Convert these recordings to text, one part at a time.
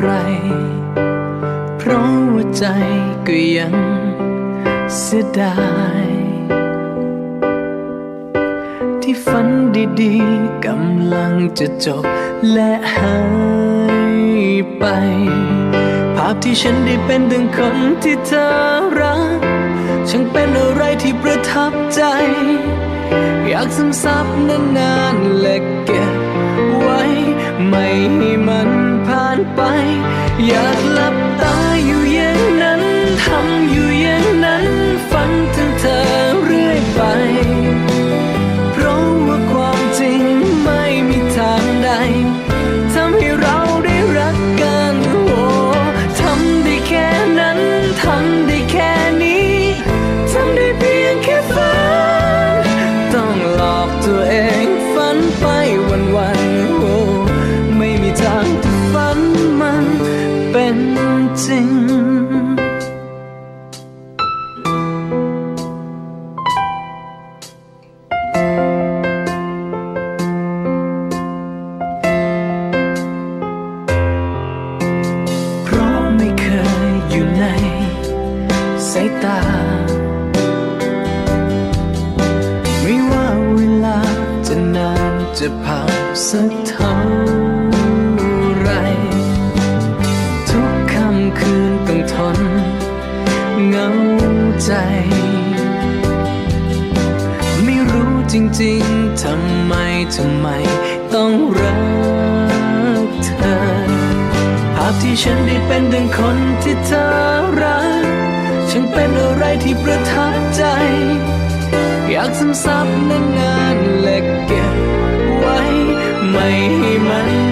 ใคร เพราะว่าใจก็ยังเสียดาย ที่ฝันดีๆกำลังจะจบและหายไป ภาพที่ฉันได้เป็นดังคนที่เธอรักช่างเป็นอะไรที่ประทับใจ อยากซึมซับนานๆและเก็บไว้ ไม่ให้มันผ่าน ไป อยากหลับ จะผ่านสักเท่าไร ทุกคำคืนต้องทนเหงาใจ ไม่รู้จริงๆ ทำไม ทำไม ต้องรักเธอ ภาพที่ฉันได้เป็นดังคนที่เธอรัก ฉันเป็นอะไรที่ประทับใจ อยากซึมซับนานๆ ไ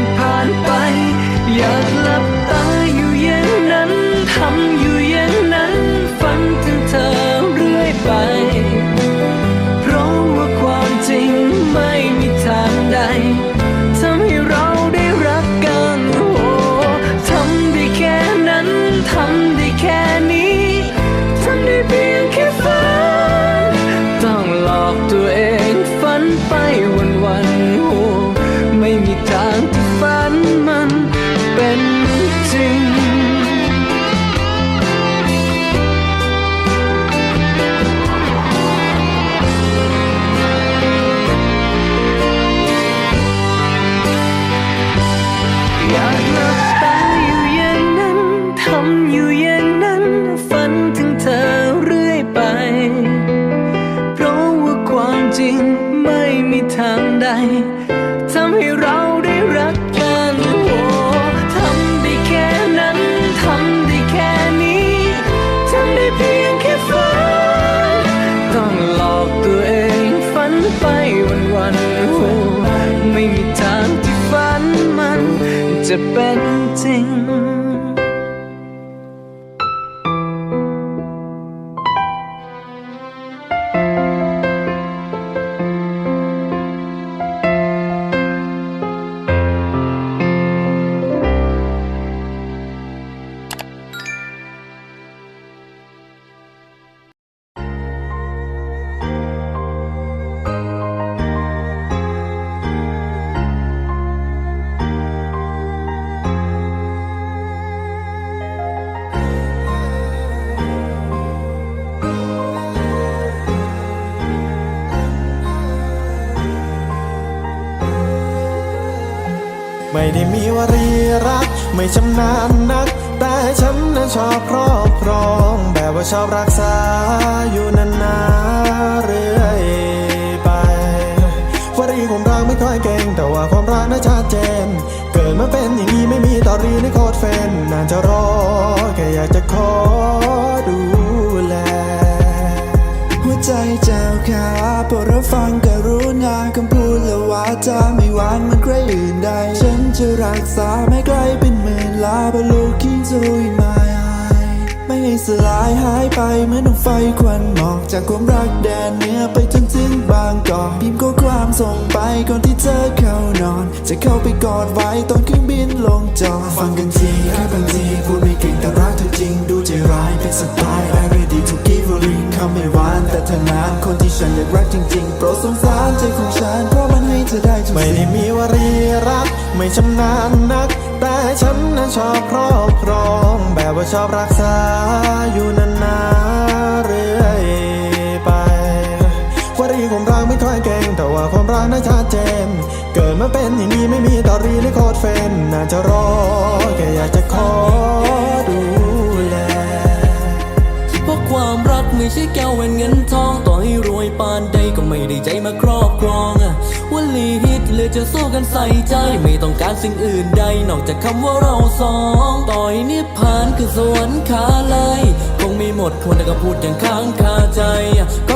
ไม่ได้มีวรีรัก ไม่ชำนาญนัก แต่ฉันนั้นชอบครอบครอง แบบว่าชอบรักษาอยู่นานๆเรื่อยไปวรีผมรักไม่ค่อยเก่ง แต่ว่าความรักน่าชัดเจน เกิดมาเป็นอย่างนี้ไม่มีตอรีในโคตรเฟนนานจะรอแค่อยากจะขอดูแล หัวใจเจ้าขาโปรดรับฟังกรุณาคำพูดแลาจาไม่หวานเหมันใครอื่นใด ฉันจะรักษาไม่ไกลเป็นหมื่นลาบลูกินซูอินมาไม่ให้สลายหายไปเหมือนดวงไฟควันหมอกจากความรักแดนเหนือไปจนถึงบางกอกพิมพ์ข้อความส่งไปก่อนที่เธอเข้านอน จะเข้าไปกอดไว้ตอนเครื่องบินลงจอดฟังกันทีแค่บางทีพูดไม่เก่งแต่รั จริงดูใจร้ายเป็นสไตล์ I'm ready to give a ring คำไม่หวานแต่เธอนานคนที่ฉันอยากรักจริงๆ โปรดสงสารใจของฉัน เพราะมันให้เธอได้ทุกสิ่ง ไม่ได้มีวารีรัก ไม่ชำนาญนัก แต่ฉันนั้นชอบครอบครอง แบบว่าชอบรักษาอยู่นานๆเรื่อยไปวารีความรักไม่ค่อยเก่ง แต่ว่าความรักน่าชัดเจน เกิดมาเป็นอย่างนี้ไม่มีตอรีหรืโคตรเฟนน่าจะรอแค่อยากจะขอ ไม่ใช่แก้วแหวนเงินทองต่อให้รวยปานใดก็ไม่ได้ใจมาครอบครองอะวลีฮิตเลยจะสู้กันใส่ใจ ไม่ต้องการสิ่งอื่นใด นอกจากคำว่าเราสองต่อยนิพพานคือสวรรค์ขาเลยคงมีหมดควรแต่ก็พูดอย่างค้างคาใจก็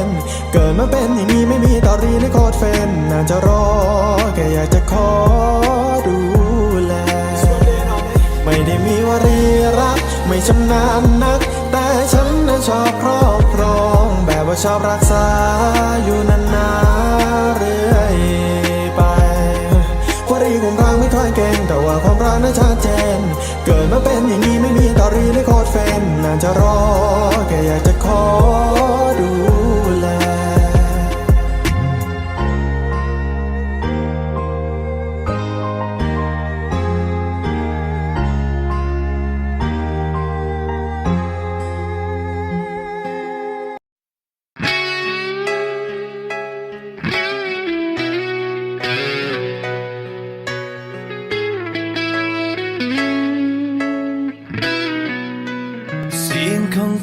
น เกิดมาเป็นอย่างนี้ไม่มีตอรีหรือโคตรเฟนน่าจะรอแค่อยากจะขอดูแล ไม่ได้มีวารีรัก ไม่ชำนาญนัก แต่ฉันนั้นชอบครอบครอง แบบว่าชอบรักษาอยู่นานๆเรื่อยไปวารีความรักไม่ค่อยเก่ง แต่ว่าความรักนั้นชัดเจน เกิดมาเป็นอย่างนี้ไม่มีตอรีหรือโคตรเฟนน่าจะรอแค่อยากจะขอดู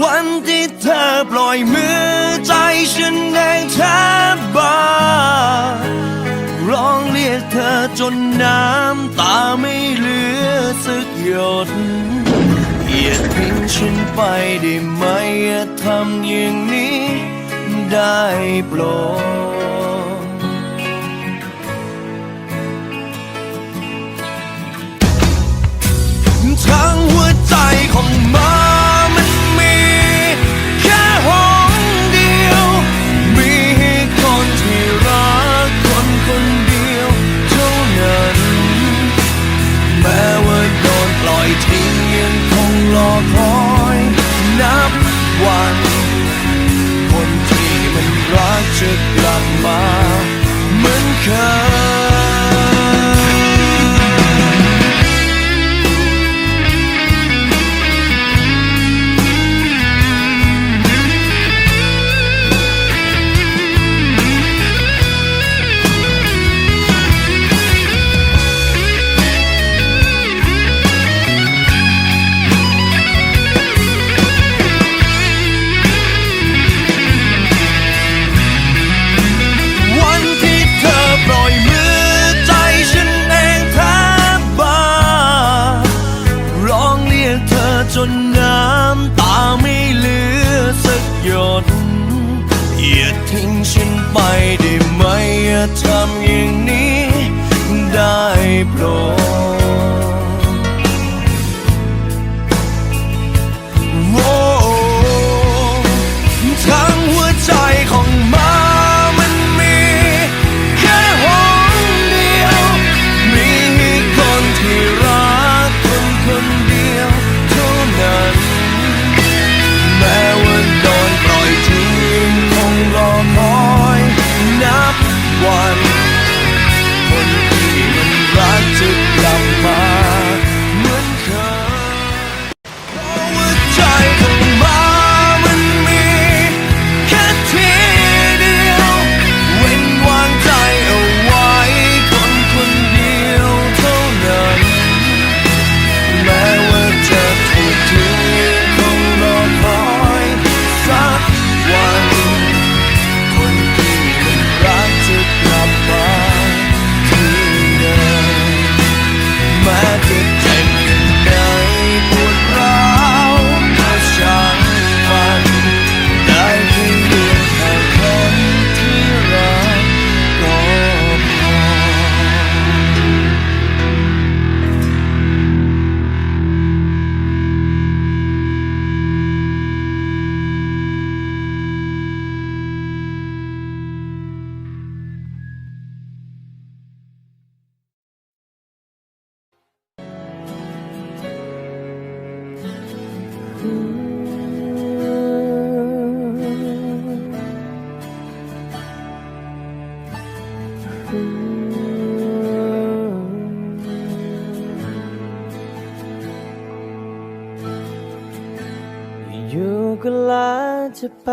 วันที่เธอปล่อยมือใจฉันแดงแทบบ้าร้องเรียกเธอจนน้ำตาไม่เหลือสักหยดอย่าทิ้งฉันไปได้ไหมอย่าทำอย่างนี้ได้โปรดทั้งหัวใจของมัน อยู่ก็ลาจะไป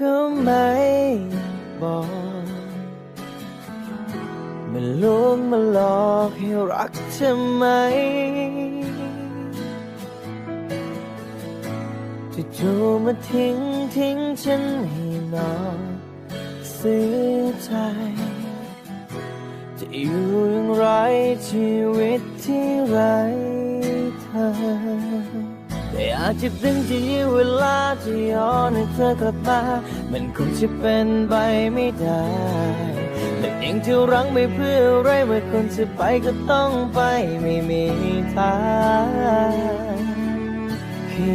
ก็ไม่บอกมันลวงมาหลอกให้รักเธอไหม จะจูมาทิ้งทิ้งฉันให้นอนเสียใจ จะอยู่อย่างไรชีวิตที่ไรเธอแต่อาจจะดึงจะยื้อเวลาจะย้อนให้เธอกลับมามันคงจะเป็นไปไม่ได้แต่ยังที่รั้งไม่เพื่ออะไรเมื่อคนจะไปก็ต้องไปไม่มีทาง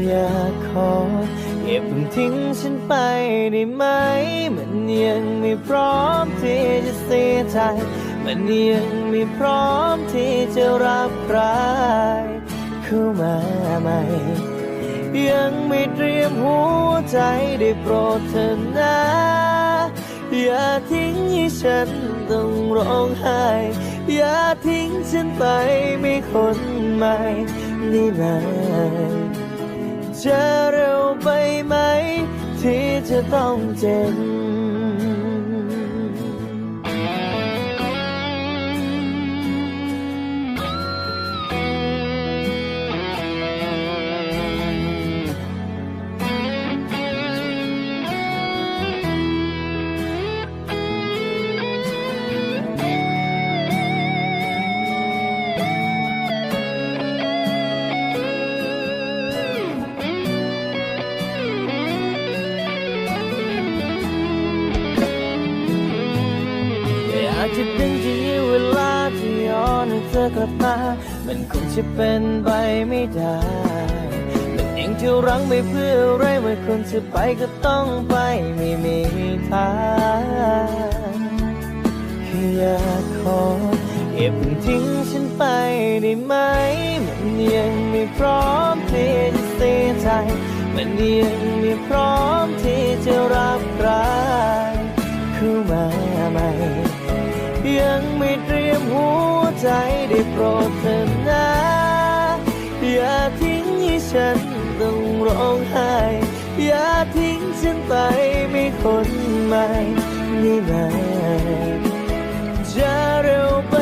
อยากขออย่าเพิ่งทิ้งฉันไปได้ไหม มันยังไม่พร้อมที่จะเสียใจ มันยังไม่พร้อมที่จะรับใครเข้ามาใหม่ ยังไม่เตรียมหัวใจได้โปรดเถอะนะอย่าทิ้งให้ฉันต้องร้องไห้ อย่าทิ้งฉันไปไม่คนใหม่นี่นาย จะเร็วไปไหม ที่จะต้องเจ็บ มันคงจะเป็นไปไม่ได้มันยังที่รั้งไม่เพื่ออะไรเมื่อคนจะไปก็ต้องไปไม่มีทางแค่อยากขออย่าเพิ่งทิ้งฉันไปได้ไหม มันยังไม่พร้อมที่จะเสียใจ มันยังไม่พร้อมที่จะรับใครเข้ามาใหม่ยังไม่เตรียมหัวใจได้โปรดเถอ ฉันต้องร้องไห้ อย่าทิ้งฉันไปไม่คนใหม่นี่นายจะเร็วไป